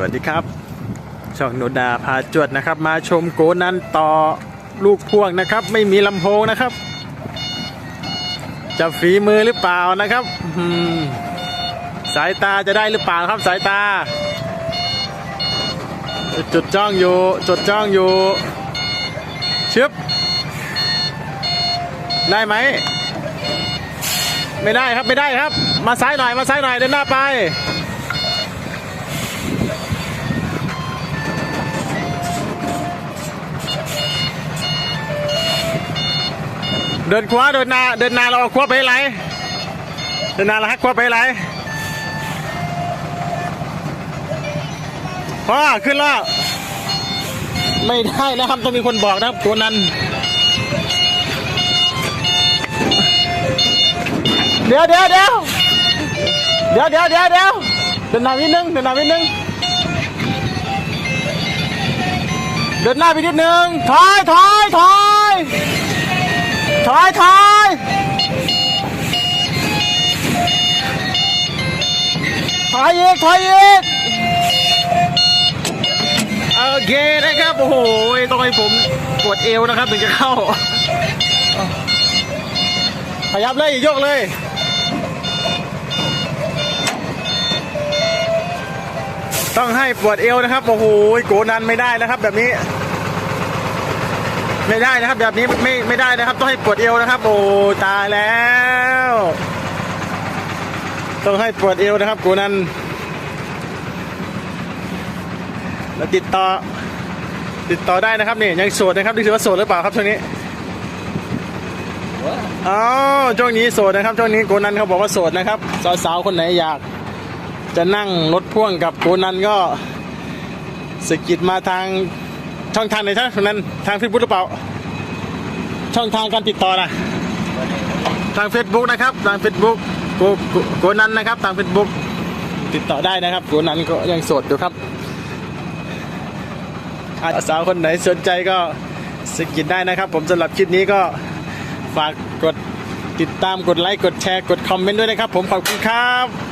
วัสดีครับ ช่องโนดาพาจวดนะครับ มาชมโกนันต่อลูกพ่วงนะครับ ไม่มีลำโพงนะครับ จะฝีมือหรือเปล่านะครับสายตาจะได้หรือเปล่าครับสายตา จุดจ้องอยู่ จุดจ้องอยู่ชึบได้ไหมไม่ได้ครับไม่ได้ครับ มาซ้ายหน่อยมาซ้ายหน่อยเดินหน้าไป เดินขวาเดินนาเดินนาเราเอาขวาไปไหนเดินนาเราหักขวาไปไหนพอขึ้นแล้วไม่ได้นะครับต้องมีคนบอกนะครับตัวนั้น เดี๋ยวเดี๋ยวเดี๋ยวเดี๋ยวเดี๋ยวเดี๋ยวเดี๋ยวเดินหน้านิดนึงเดินหน้านิดนึงเดินหน้าไปนิดนึงถอยถอยถอย ถอยถอยถอยอีกถอยอีกโอเคนะครับ โอ้โหต้องให้ผมปวดเอวนะครับ ถึงจะเข้า ขยับเลยยกเลยต้องให้ปวดเอวนะครับ โอ้โหโกนันไม่ได้นะครับแบบนี้ ไม่ได้นะครับ แบบนี้ไม่ไม่ได้นะครับ ต้องให้ปวดเอวนะครับ โอ้ตายแล้ว ต้องให้ปวดเอวนะครับโกนันแล้วติดต่อ ติดต่อได้นะครับนี่ยังโสดนะครับดูสิว่าโสดหรือเปล่าครับช่วงนี้อ๋อช่วงนี้โสดนะครับช่วงนี้โกนันเขาบอกว่าโสดนะครับสาวๆคนไหนอยาก จะนั่งรถพ่วงกับโกนันก็สะกิดมาทาง ช่องทางไหนท่านนั้นทางเฟซบุ๊กหรือเปล่า ช่องทางการติดต่อนะทางเฟซบุ๊กนะครับ ทางเฟซบุ๊กโกโกโกนันนะครับ ทางเฟซบุ๊กติดต่อได้นะครับโกนันก็ยังโสดอยู่ครับอ่าสาวคนไหนสนใจก็สะกิดได้นะครับ ผมสำหรับคลิปนี้ก็ฝากกดติดตามกดไลค์กดแชร์กดคอมเมนต์ด้วยนะครับ ผมขอบคุณครับ